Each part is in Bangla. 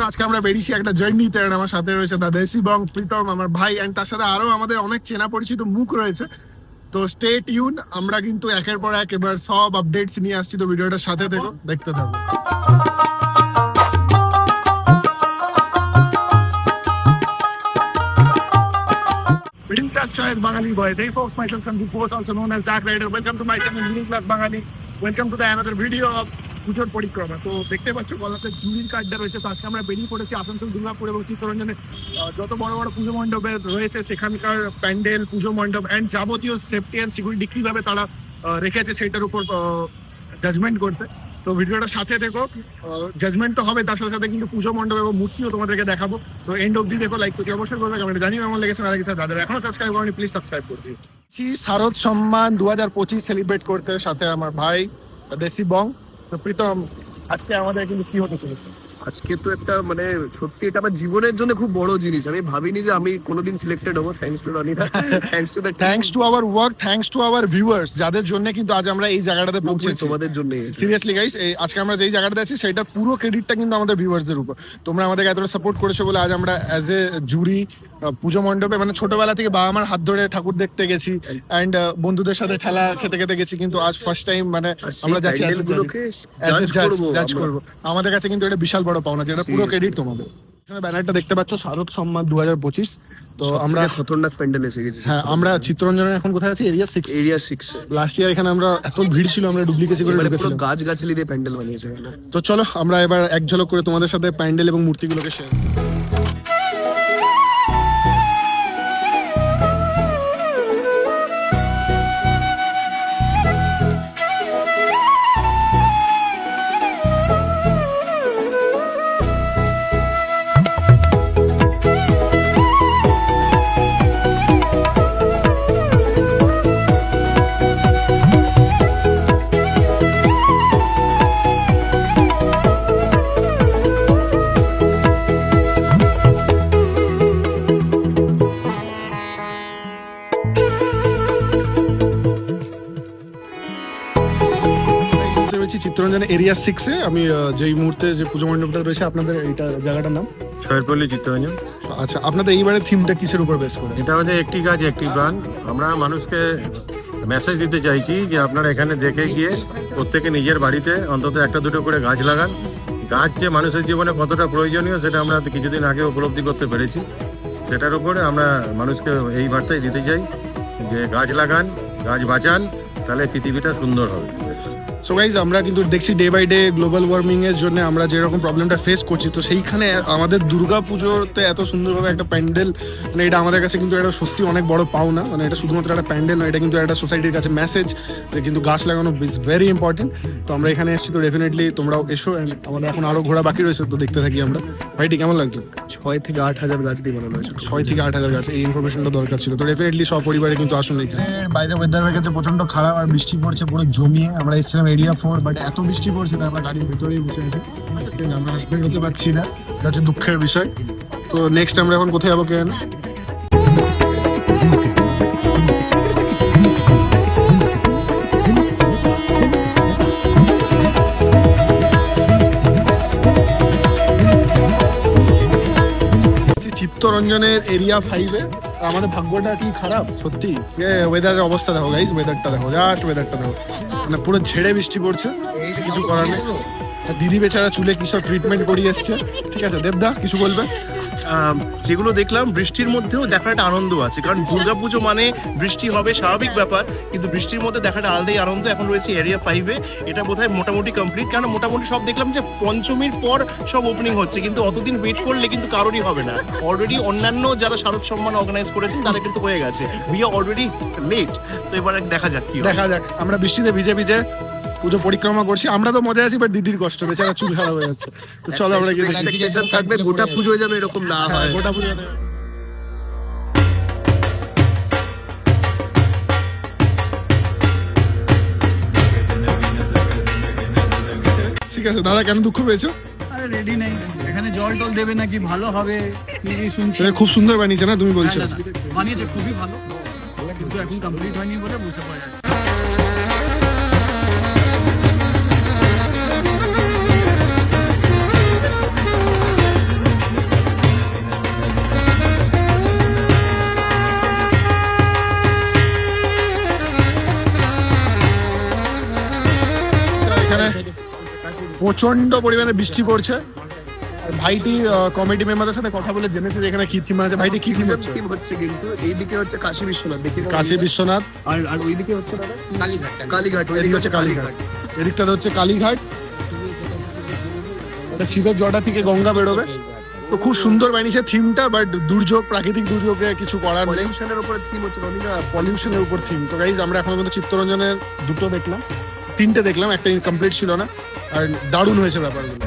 তো আজকে আমরা বেরিয়েছি একটা জার্নিতে আমার সাথে রয়েছে দা দেশি বং প্রীতম আমার ভাই অ্যান্ড তার সাথে আরও আমাদের অনেক চেনা পরিচিত মুখ রয়েছে তো স্টে টিউন আমরা কিন্তু একের পর এক এবার সব আপডেটস নিয়ে আসছি তো ভিডিওটার সাথে থেকো দেখতে থাকো class choice Bangali boys. Hey folks, myself Sandeep Bose, also known as Dark Rider. Welcome to my channel Middle Class Bangali. Welcome to the another video of পুজোর পরিক্রমা। তো দেখতে পাচ্ছ গলাতে জুড়ির কার্ডটা রয়েছে। তো আজকে আমরা বেরিয়ে পড়েছি আসানসোল, দুর্গাপুর এবং চিত্তরঞ্জনে। যত বড় বড় পুজো মণ্ডপের রয়েছে, সেখানকার প্যান্ডেল, পুজো মণ্ডপ অ্যান্ড যাবতীয় সেফটি অ্যান্ড সিকিউরিটি কীভাবে তারা রেখেছে সেটার উপর জাজমেন্ট করতে তো ভিডিওটার সাথে দেখো জাজমেন্ট তো হবে, তার সাথে সাথে কিন্তু পুজো মণ্ডপ এবং মূর্তিও তোমাদেরকে দেখাবো। তো এন্ড অব্দি দেখো লাইক করতে অবশ্যই করবে কমেন্ট জানিও কেমন লেগেছে না লেগেছে দাদা এখনও সাবস্ক্রাইব করনি প্লিজ সাবস্ক্রাইব করে দিও। শারদ সম্মান দু হাজার পঁচিশ সেলিব্রেট করতে সাথে আমার ভাই, দেশি বং। তো প্রীতম আজকে আমাদের কিন্তু কি হতে চলেছে? আজকে তো একটা মানে সত্যি এটা আমার জীবনের জন্য খুব বড় জিনিস। আমি ভাবিনি যে আমি কোনোদিন সিলেক্টেড হব। Thanks to রনিদা thanks to the thanks to our work thanks to our viewers যাদের জন্য কিন্তু আজ আমরা এই জায়গাটাতে পৌঁছেছি। তোমাদের জন্য সিরিয়াসলি গাইস আজকে আমরা যেই জায়গাটাতে আছি সেটার পুরো ক্রেডিটটা কিন্তু আমাদের ভিউয়ার্সদের উপর। তোমরা আমাদেরকে এতটা সাপোর্ট করেছ বলে আজ আমরা অ্যাজ এ জুরি পুজো মণ্ডপে মানে ছোটবেলা থেকে বাবা মার হাত ধরে ঠাকুর দেখতে গেছি অ্যান্ড বন্ধুদের সাথে ঠেলা খেতে খেতে গেছি কিন্তু আজ ফার্স্ট টাইম মানে আমরা যাচ্ছি জাজ করব আমাদের কাছে কিন্তু এটা বিশাল বড় পাওনা যেটা পুরো. ক্রেডিট তোমাদের। ব্যানারটা দেখতে পাচ্ছ শারদ সম্মান দু হাজার পঁচিশ। তো আমরা খতরনাক প্যান্ডেল এসে গেছে হ্যাঁ আমরা চিত্তরঞ্জনের এখন কোথায় আছি? Area six area six last year এখানে আমরা এত ভিড় ছিল আমরা ডুপ্লিকেসি করে ঢুকেছিলাম। গাছ গাছালি দিয়ে প্যান্ডেল বানিয়েছে তো চলো আমরা এবার এক ঝলক করে তোমাদের সাথে প্যান্ডেল এবং মূর্তিগুলোকে শেয়ার এরিয়া সিক্সে আমি যেই মুহূর্তে যে পুজো মণ্ডপটা রয়েছে আপনাদের এইটা জায়গাটার নাম? ছয়পল্লী চিত্তরঞ্জন। আচ্ছা আপনাদের এইবারে থিমটা কিসের উপর বেস করে? এটা হচ্ছে একটি গাছ একটি প্রাণ। আমরা মানুষকে মেসেজ দিতে চাইছি যে আপনারা এখানে দেখে গিয়ে প্রত্যেকে নিজের বাড়িতে অন্তত একটা দুটো করে গাছ লাগান। গাছ যে মানুষের জীবনে কতটা প্রয়োজনীয় সেটা আমরা কিছুদিন আগে উপলব্ধি করতে পেরেছি। সেটার উপরে আমরা মানুষকে এই বার্তাই দিতে চাই যে গাছ লাগান গাছ বাঁচান তাহলে পৃথিবীটা সুন্দর হবে। সো গাইজ আমরা কিন্তু দেখছি day by day global warming এর জন্য আমরা যেরকম প্রবলেমটা ফেস করছি তো সেইখানে আমাদের দুর্গা পুজোতে এত সুন্দরভাবে একটা প্যান্ডেল মানে এটা আমাদের কাছে কিন্তু একটা সত্যি অনেক বড় পাওনা। মানে এটা শুধুমাত্র একটা প্যান্ডেল নয় এটা কিন্তু একটা সোসাইটির কাছে মেসেজ যে কিন্তু গাছ লাগানো ইজ ভেরি ইম্পর্টেন্ট তো আমরা এখানে এসেছি তো ডেফিনেটলি তোমরাও এসো আমাদের এখন আরও ঘোরা বাকি রয়েছে তো দেখতে থাকি আমরা। ভাইটি কেমন লাগছে? ছয় থেকে আট হাজার গাছ দিয়ে বানানো হয়েছে। ছয় থেকে আট হাজার গাছ এই ইনফরমেশনটা দরকার ছিল। তো ডেফিনেটলি সব পরিবারে কিন্তু আসুন এখানে। বাইরে ওয়েদার হয়ে গেছে প্রচণ্ড খারাপ আর বৃষ্টি পড়ছে পুরো জমিয়ে। আমরা এসেছিলাম এরিয়া ফোর বাট এত বৃষ্টি পড়ছে তাই আমরা গাড়ির ভেতরেই বসে আছি। আমরা বেরোতে পারছি না, এটা হচ্ছে দুঃখের বিষয়। তো নেক্সট আমরা এখন কোথায় যাব কেন চিত্তরঞ্জনের এরিয়া ফাইভে আমাদের ভাগ্যটা কি খারাপ? সত্যি? ওয়েদারের অবস্থা দেখো গাইজ ওয়েদারটা দেখো জাস্ট ওয়েদারটা দেখো। মানে পুরো ঝেড়ে বৃষ্টি পড়ছে, কিছু করার নেই। দিদি বেচারা চুলে কি সব ট্রিটমেন্ট করিয়ে এসছে? ঠিক আছে, দেবদা, কিছু বলবে? যেগুলো দেখলাম বৃষ্টির মধ্যেও দেখার একটা আনন্দ আছে। কারণ দুর্গাপুজো মানে বৃষ্টি হবে স্বাভাবিক ব্যাপার, কিন্তু বৃষ্টির মধ্যে দেখাটা আলাদাই আনন্দ এখন রয়েছে এরিয়া ফাইভে এটা বোধহয় মোটামুটি কমপ্লিট কারণ মোটামুটি সব দেখলাম যে পঞ্চমীর পর সব ওপেনিং হচ্ছে, কিন্তু অতদিন ওয়েট করলে কিন্তু কারোরই হবে না। অলরেডি অন্যান্য যারা শারদ সম্মান অর্গানাইজ করেছেন, তারা কিন্তু হয়ে গেছে। উই আর অলরেডি লেট তো এবার দেখা যাক কি দেখা যাক, আমরা বৃষ্টিতে ভিজে ভিজে পুজো পরিক্রমা করছি আমরা তো মজা আছি বাট দিদির কষ্ট বেচারা চুল খারাপ হয়ে যাচ্ছে। তো চলো আমরা গিয়ে দেখি। থাকবে গোটা পুজোয় যেন এরকম না হ্যাঁ, হয়। গোটা পুজোতে ঠিক আছে দাদা কেন দুঃখ পেয়েছ? আরে রেডি নেই। এখানে জল টল দেবে নাকি? ভালো হবে। কি শুনছি। খুব সুন্দর বানিয়েছে না তুমি বলছো? না, বানিয়েছে খুবই ভালো। কিন্তু এখন কমপ্লিট হয়নি বলে বুঝতে পারা প্রচণ্ড পরিমাণে বৃষ্টি পড়ছে। ভাইটি কমিটি মেম্বারদের সাথে কথা বলে জেনেছে যে এখানে কি থিম আছে। ভাইটি কি থিম হচ্ছে? থিম হচ্ছে কিন্তু এইদিকে হচ্ছে কাশী বিশ্বনাথ। দেখি কাশী বিশ্বনাথ। আর আর ওইদিকে হচ্ছে দাদা? কালীঘাট ওইদিকে হচ্ছে কালীঘাট। এদিকটাতে হচ্ছে কালীঘাট। এটা শিবের জটা থেকে গঙ্গা বেরোবে। তো খুব সুন্দর বানিয়েছে থিমটা বাট দুর্যোগ প্রাকৃতিক দুর্যোগে কিছু করার নেই। পলিউশনের উপরে থিম হচ্ছে রনিদা পলিউশনের উপর থিম তো গাইজ আমরা এখন পর্যন্ত চিত্তরঞ্জনের দুটো দেখলাম। তিনটে দেখলাম একটা কমপ্লিট ছিল না। আর দারুণ হয়েছে ব্যাপারগুলো।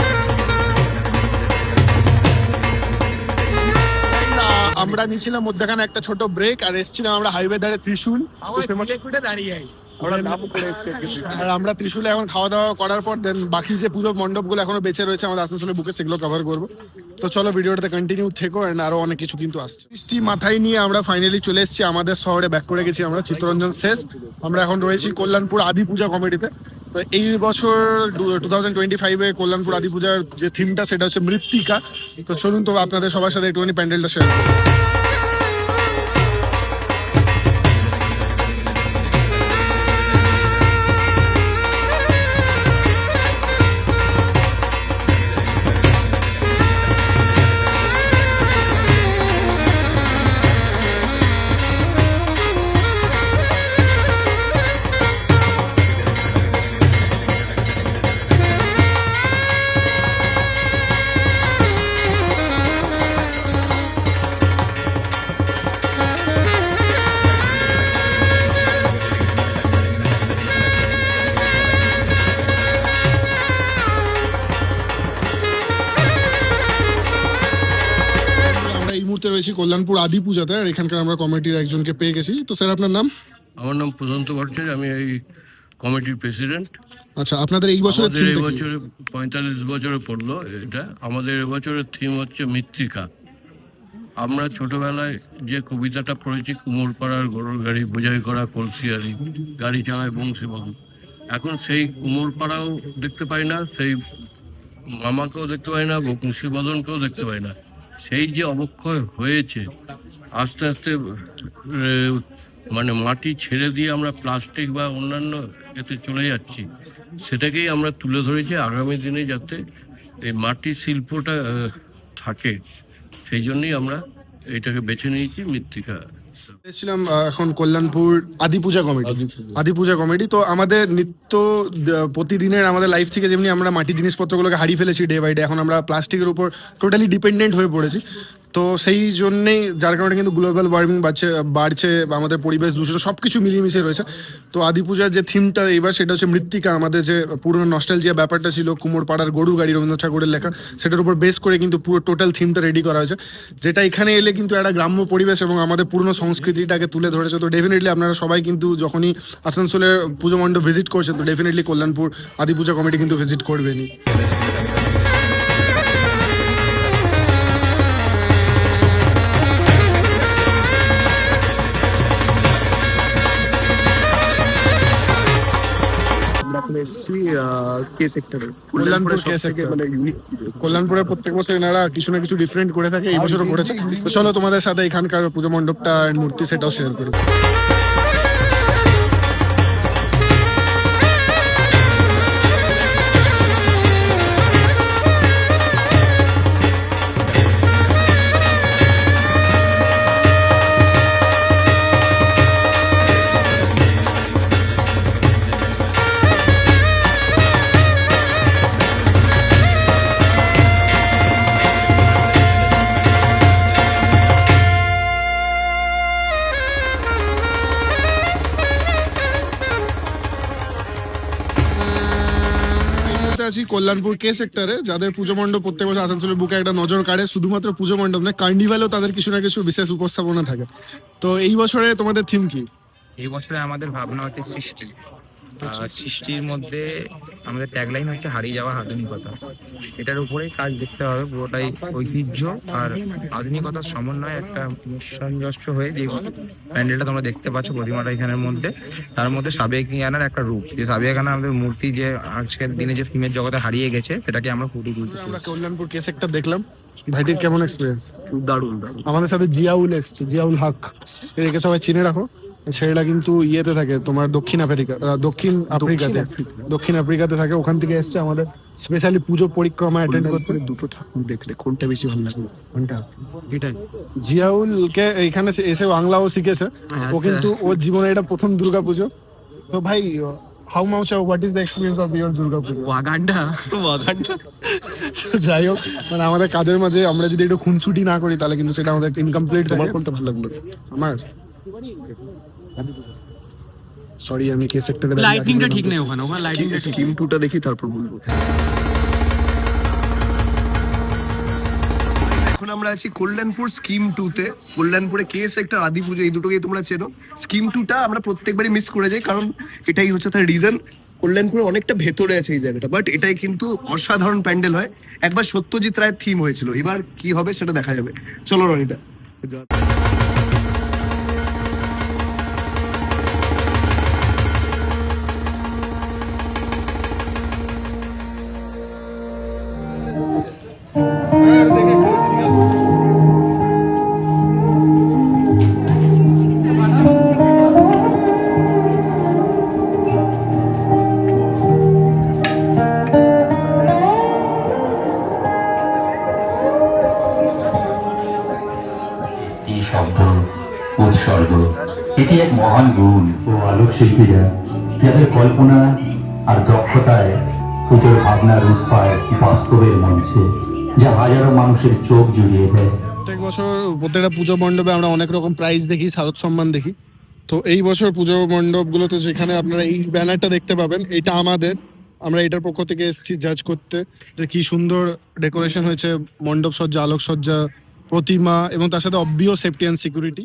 আমরা নিয়েছিলাম মধ্যখানে একটা ছোট ব্রেক আর এসেছিলাম আমরা হাইওয়ে ধারে ত্রিশুল। আর আমরা ত্রিশুলে এখন খাওয়া দাওয়া করার পর দেন বাকি যে পুজো মণ্ডপগুলো এখনও বেঁচে রয়েছে আমাদের আসানসোলের বুকে সেগুলো কভার করব। তো চলো ভিডিওটাতে কন্টিনিউ থেকো এন্ড আরও অনেক কিছু কিন্তু আসছে। বৃষ্টি মাথায় নিয়ে আমরা ফাইনালি চলে এসেছি আমাদের শহরে ব্যাক করে গেছি আমরা চিত্তরঞ্জন শেষ। আমরা এখন রয়েছি কল্যাণপুর আদি পূজা কমিটিতে। তো এই বছর টু থাউজেন্ড টোয়েন্টি ফাইভে কল্যাণপুর আদি পূজার যে থিমটা সেটা হচ্ছে মৃত্তিকা। তো চলুন তো আপনাদের সবার সাথে একটুখানি প্যান্ডেলটা শেয়ার মুহূর্তে রয়েছি কল্যাণপুর আদি পূজাতে আর এখানকার আমরা কমিটির একজনকে পেয়ে গেছি। তো স্যার আপনার নাম? আমার নাম প্রশান্ত ভট্টাচার্য আমি এই কমিটির প্রেসিডেন্ট। আচ্ছা আপনাদের এই বছরের থিমটা কি? এবছরে পঁয়তাল্লিশ বছরে পড়ল এটা। আমাদের এবছরের থিম হচ্ছে মৃত্তিকা। আমরা ছোটবেলায় যে কবিতাটা পড়েছি কুমোরপাড়ার গরুর গাড়ি বোঝাই করা কলসিয়ারি গাড়ি চালায় বংশীবাবু। এখন সেই কুমোরপাড়াও দেখতে পাই না সেই মামাকেও দেখতে পাই না বংশীবদনকেও দেখতে পাই না। সেই যে অবক্ষয় হয়েছে, আস্তে আস্তে মানে মাটি ছেড়ে দিয়ে আমরা প্লাস্টিক বা অন্যান্য এতে চলে যাচ্ছি, সেটাকেই আমরা তুলে ধরেছি আগামী দিনে যাতে এই মাটি শিল্পটা থাকে। সেই জন্যই আমরা এটাকে বেছে নিয়েছি মৃত্তিকা। এসেছিলাম এখন কল্যাণপুর আদি পূজা আদিপূজা আদি পূজা। কমিটি তো আমাদের নিত্য প্রতিদিনের আমাদের লাইফ থেকে যেমনি আমরা মাটি জিনিসপত্রগুলোকে হারিয়ে ফেলেছি ডে বাই ডে এখন আমরা প্লাস্টিকের উপর টোটালি ডিপেন্ডেন্ট হয়ে পড়েছি। তো সেই জন্যেই যার কারণে কিন্তু গ্লোবাল ওয়ার্মিং বাড়ছে বাড়ছে বা আমাদের পরিবেশ দূষণ সব কিছু মিলিয়ে রয়েছে। তো আদি পূজার যে থিমটা এবার সেটা হচ্ছে মৃত্তিকা, আমাদের যে পুরনো নস্টালজিয়া ব্যাপারটা ছিল কুমোর পাড়ার গরু গাড়ি রবীন্দ্রনাথ ঠাকুরের লেখা, সেটার উপর বেস করে কিন্তু পুরো টোটাল থিমটা রেডি করা হয়েছে। যেটা এখানে এলে কিন্তু একটা গ্রাম্য পরিবেশ এবং আমাদের পুরনো সংস্কৃতিটাকে তুলে ধরেছে। তো ডেফিনেটলি আপনারা সবাই কিন্তু যখনই আসানসোলের পুজো মণ্ডপ ভিজিট করছেন, তো ডেফিনেটলি কল্যাণপুর আদি পূজা কমিটি কিন্তু ভিজিট করবেনই। এসেছি কে সেক্টরে কল্যাণপুর প্রত্যেক বছর এনারা কিছু না কিছু ডিফারেন্ট করে থাকে এই বছরও করেছে। তো চলো তোমাদের সাথে এখানকার পুজো মণ্ডপটা আর মূর্তি সেটাও শেয়ার করি। কল্যাণপুর কে সেক্টরে যাদের পুজো মণ্ডপ প্রত্যেক বছর আসানসোলের বুকে একটা নজর কাড়ে, শুধুমাত্র পুজো মণ্ডপ না কার্নিভালেও তাদের কিছু না কিছু বিশেষ উপস্থাপনা থাকে। তো এই বছরে তোমাদের থিম কি? এই বছরে আমাদের ভাবনা হচ্ছে সৃষ্টি। সৃষ্টির মধ্যে আমাদের ট্যাগলাইন হচ্ছে হারিয়ে যাওয়া আধুনিকতা। এটার উপরেই কাজ দেখতে হবে পুরোটাই ঐতিহ্য আর আধুনিকতার সমন্বয়ে একটা সংযস্ত হয়ে যে প্যান্ডেলটা তোমরা দেখতে পাচ্ছ প্রতিমাটা এখানের মধ্যে তার মধ্যে সাবেকিয়ানার একটা রূপ। যে সাবেকিয়ানা আমাদের মূর্তি যে আজকের দিনে যে থিমের জগতে হারিয়ে গেছে সেটাকে আমরা ফুটিয়ে তুলতে আমরা কল্যাণপুর কে সেক্টর দেখলাম। ভাইটির কেমন এক্সপিরিয়েন্স দারুণ দারুণ। আমাদের সাথে জিয়াউল এসছে জিয়াউল হক। এদেরকে সবাই চিনে রাখো। ছেলেরা কিন্তু ইয়েতে থাকে তোমার দক্ষিণ আফ্রিকা দক্ষিণ আফ্রিকাতে। দক্ষিণ আফ্রিকাতে থাকে ওখান থেকে এসছে আমাদের স্পেশালি পুজো পরিক্রমা অ্যাটেন্ড করতে। দুটো ঠাকুর দেখলে কোনটা বেশি ভালো লাগল কোনটা? এটাই। জিয়াউলকে এখানে এসে বাংলাও শিখেছে। ও কিন্তু ওর জীবনে এটা প্রথম দুর্গাপুজো। তো ভাই how mouse what is the experience of your Durga Puja? ওয়াগান্ডা। বাগানটা যাই হোক মানে আমাদের কাজের মাঝে আমরা যদি একটু খুনসুটি না করি তাহলে কিন্তু সেটা আমাদের ইনকমপ্লিট তোমার কোনটা ভালো লাগল? আমার? সরি আমি কে সেক্টরে লাইটিংটা ঠিক নেই ওখানে ওখানে লাইটিংটা স্কিম টুটা দেখি তারপর বলব। এখন আমরা আছি কল্যাণপুর স্কিম টু তে। কল্যাণপুরে কে সেক্টর আদি পুজো এই দুটোকেই তোমরা চেনো। স্কিম টুটা আমরা প্রত্যেকবারই মিস করে যাই কারণ এটাই হচ্ছে তার রিজন কল্যাণপুরে অনেকটা ভেতরে আছে এই জায়গাটা বাট এটাই কিন্তু অসাধারণ প্যান্ডেল হয়। একবার সত্যজিৎ রায়ের থিম হয়েছিল। এবার কি হবে সেটা দেখা যাবে। চলো রনিতা। কল্পনা আর দক্ষতায় পুজোর ভাবনা রূপ পায় বাস্তবের মঞ্চে যা হাজারো মানুষের চোখ জুড়িয়ে দেয়। প্রত্যেক বছর প্রত্যেকটা পুজো মণ্ডপে আমরা অনেক রকম প্রাইজ দেখি, শারদ সম্মান দেখি। তো এই বছর পুজো মণ্ডপগুলোতে যেখানে আপনারা এই ব্যানারটা দেখতে পাবেন, এটা আমাদের। আমরা এটার পক্ষ থেকে এসেছি জাজ করতে। যে কি সুন্দর ডেকোরেশন হয়েছে, মণ্ডপ সজ্জা আলোক সজ্জা প্রতিমা এবং তার সাথে অবভিও safety and security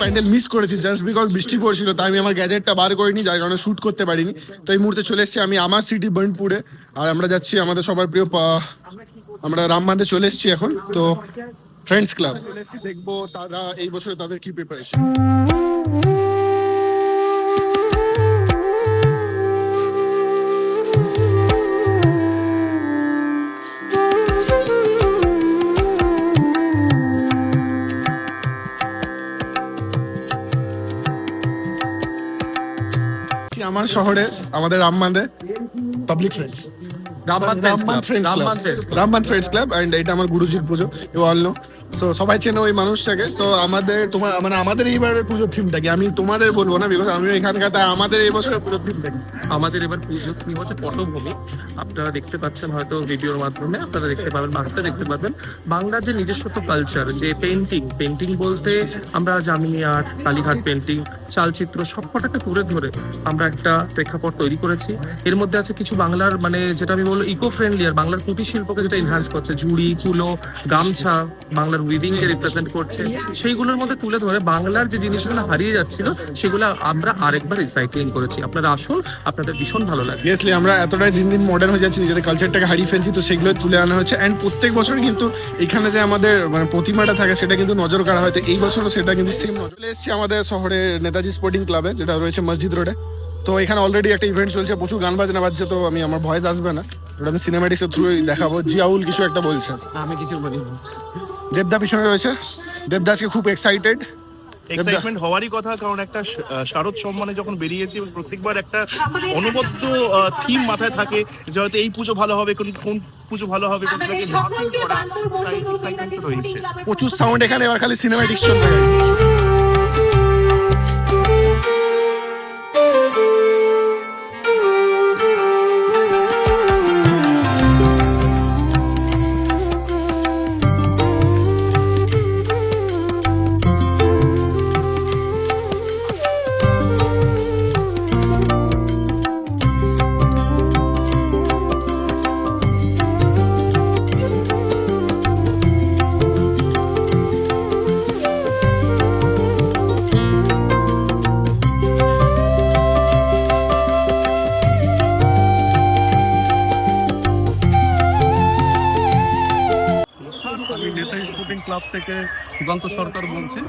pandal miss করেছি জাস্ট বিকজ বৃষ্টি পড়ছিল, তাই আমি আমার গ্যাজেটটা বার করিনি, যার কারণে শ্যুট করতে পারিনি। তো এই মুহূর্তে চলে এসেছি আমি আমার সিটি বর্নপুরে আর আমরা যাচ্ছি আমাদের সবার প্রিয় আমরা রামবান্ধে চলে এসেছি এখন তো ফ্রেন্ডস ক্লাব চলে এসেছি দেখব তারা এই বছরে তাদের কি প্রিপারেশন আমার শহরে আমাদের রামবান্ধে public friends Ramban friends club and এটা আমার গুরুজির পুজো ইউ অল নো সো সবাই চেনে ওই মানুষটাকে। তো আমাদের তোমার মানে আমাদের এইবারের পুজোর থিমটা কি? আমি তোমাদের বলব না বিকজ আমি এখানকার তাই আমাদের এই বছরের পুজোর থিমটা কি? আমাদের এবার পুজো থিম হচ্ছে পটভূমি। আপনারা দেখতে পাচ্ছেন হয়তো ভিডিওর মাধ্যমে আপনারা দেখতে পাবেন বাংলাতে দেখতে পাবেন। বাংলার যে নিজস্বত কালচার যে পেন্টিং পেন্টিং বলতে আমরা জামিনী আর্ট কালীঘাট পেন্টিং চালচিত্র সবকটাকে তুলে ধরে আমরা একটা প্রেক্ষাপট তৈরি করেছি। এর মধ্যে আছে কিছু বাংলার মানে যেটা আমি বলব ইকো ফ্রেন্ডলি আর বাংলার কুটির শিল্পকে যেটা এনহ্যান্স করছে ঝুড়ি কুলো, গামছা বাংলার উইভিং কে রিপ্রেজেন্ট করছে। সেইগুলোর মধ্যে তুলে ধরে বাংলার যে জিনিসগুলো হারিয়ে যাচ্ছিল, সেগুলো আমরা আরেকবার রিসাইক্লিং করেছি। আপনারা আসুন, আপনাদের ভীষণ ভালো লাগে। অবভিয়াসলি আমরা এতটাই দিন দিন মডার্ন হয়ে যাচ্ছি, নিজেদের কালচারটাকে হারিয়ে ফেলছি, তো সেগুলো তুলে আনা হচ্ছে। অ্যান্ড প্রত্যেক বছর কিন্তু এখানে যে আমাদের মানে প্রতিমাটা থাকে, সেটা কিন্তু নজর কাড়া হয়। তো এই বছরও সেটা কিন্তু সেম নজর। এসেছি আমাদের শহরে নেতাজি স্পোর্টিং ক্লাবে যেটা রয়েছে মসজিদ রোডে তো এখানে অলরেডি একটা ইভেন্ট চলছে, প্রচুর গান বাজনা বাজছে, তো আমি, আমার ভয়েস আসবে না। ওটা আমি সিনেমাটিক্সের থ্রু দেখাবো। জিয়াউল কিছু একটা বলছে। আমি কিছু বলি দেবদা পিছনে রয়েছে। দেবদা আজকে খুব এক্সাইটেড এক্সাইটমেন্ট হওয়ারই কথা কারণ একটা শারদ সম্মানে যখন বেরিয়েছি প্রত্যেকবার একটা অনবদ্য থিম মাথায় থাকে যে হয়তো এই পুজো ভালো হবে কোন কোন পুজো ভালো হবে কোন করা। তাই এক্সাইটমেন্ট রয়েছে প্রচুর সাউন্ড এখানে এবার খালি সিনেমাটিক্স চলবে। ক্লাব থেকে সুকান্ত সরকার বলছি,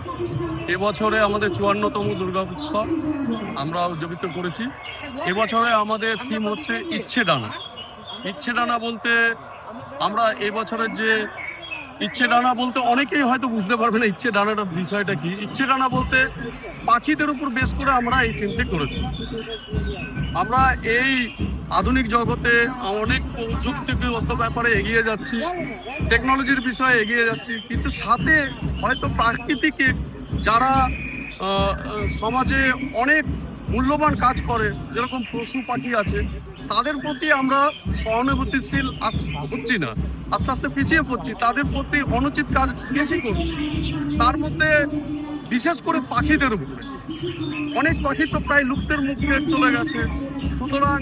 এবছরে আমাদের চুয়ান্নতম দুর্গা উৎসব আমরা উদযাপিত করেছি। এবছরে আমাদের থিম হচ্ছে ইচ্ছে ডানা। ইচ্ছে ডানা বলতে আমরা এবছরের যে ইচ্ছে ডানা বলতে অনেকেই হয়তো বুঝতে পারবে না ইচ্ছে ডানাটার বিষয়টা কি। ইচ্ছে ডানা বলতে পাখিদের উপর বেশ করে আমরা এই থিমটি করেছি। আমরা এই আধুনিক জগতে অনেক প্রযুক্তিগত ব্যাপারে এগিয়ে যাচ্ছি টেকনোলজির বিষয়ে এগিয়ে যাচ্ছি, কিন্তু সাথে হয়তো প্রাকৃতিকে যারা সমাজে অনেক মূল্যবান কাজ করে, যেরকম পশু পাখি আছে, তাদের প্রতি আমরা সহানুভূতিশীল হচ্ছি না, আস্তে আস্তে পিছিয়ে পড়ছি, তাদের প্রতি অনুচিত কাজ বেশি করছি। তার মধ্যে বিশেষ করে পাখিদের উপরে। অনেক পাখি তো প্রায় লুপ্তের মুখে চলে গেছে। সুতরাং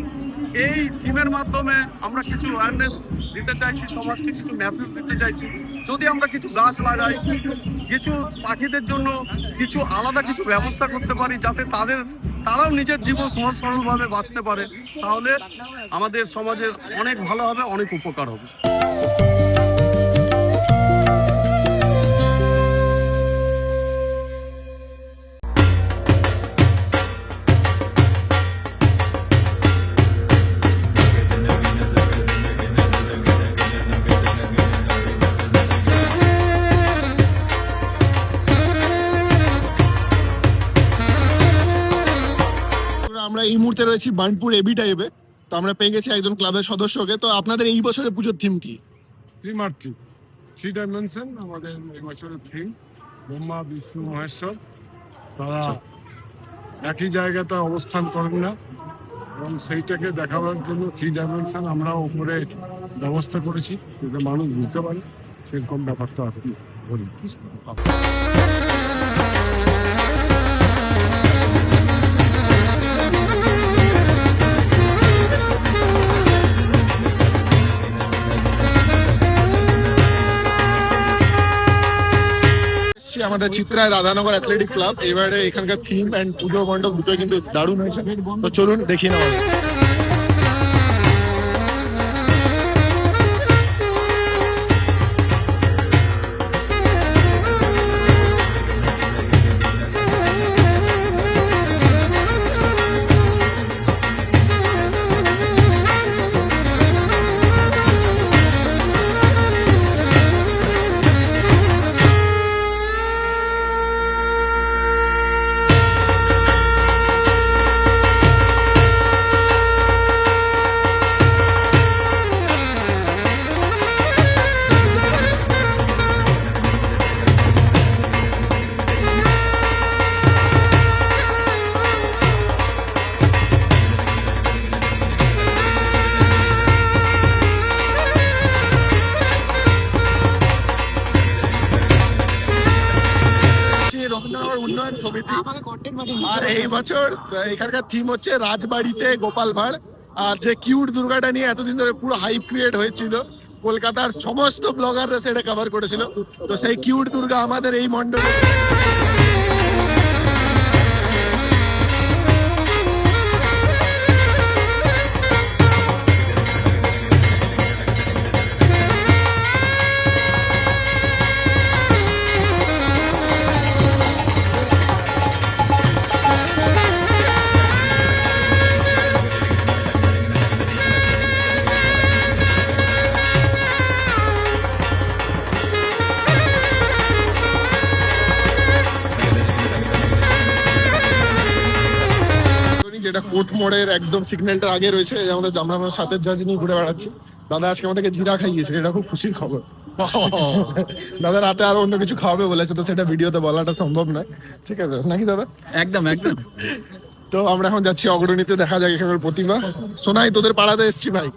এই থিমের মাধ্যমে আমরা কিছু অ্যাওয়ারনেস দিতে চাইছি, সমাজকে কিছু মেসেজ দিতে চাইছি। যদি আমরা কিছু গাছ লাগাই, কিছু পাখিদের জন্য কিছু আলাদা কিছু ব্যবস্থা করতে পারি, যাতে তাদের, তারাও নিজের জীবন সহজ সরলভাবে বাঁচতে পারে, তাহলে আমাদের সমাজের অনেক ভালো হবে, অনেক উপকার হবে। মুহূর্তে রয়েছি বার্নপুর এবি টাইপে তো আমরা পেয়ে গেছি একজন ক্লাবের সদস্যকে। তো আপনাদের এই বছরের পুজোর থিম কি? ত্রিমাত্রিক থ্রি ডাইমেনশন আমাদের এই বছরের থিম ব্রহ্মা বিষ্ণু মহেশ্বর। তারা একই জায়গাতে অবস্থান করেন না। এবং সেইটাকে দেখাবার জন্য থ্রি ডাইমেনশন আমরা উপরে ব্যবস্থা করেছি। যাতে মানুষ বুঝতে পারে সেরকম ব্যাপারটা কি। বলি আমাদের চিত্রায় রাধানগর অ্যাথলেটিক ক্লাব এবারে এখানকার থিম অ্যান্ড পুজো মণ্ডপ দুটোই কিন্তু দারুণ হয়েছে। তো চলুন দেখি নেওয়া বছর এখানকার থিম হচ্ছে রাজবাড়িতে গোপাল ভাঁড়। আর যে কিউট দুর্গাটা নিয়ে এতদিন ধরে পুরো হাইপ ক্রিয়েট হয়েছিল, কলকাতার সমস্ত ব্লগাররা সেটা কভার করেছিল। তো সেই কিউট দুর্গা আমাদের এই মণ্ডপে মোড়ের একদম সিগন্যালটার আগে রয়েছে আমাদের আমরা আমার সাথে নিয়ে ঘুরে বেড়াচ্ছি দাদা আজকে আমাদেরকে জিরা খাইয়েছে এটা খুব খুশির খবর। দাদা রাতে আরও অন্য কিছু খাওয়াবে বলেছে তো সেটা ভিডিওতে বলাটা সম্ভব নয়। ঠিক আছে নাকি দাদা? একদম একদম। তো আমরা এখন যাচ্ছি অগ্রণীতে দেখা যাক এখানকার প্রতিমা। সোনাই তোদের পাড়াতে এসছি ভাই।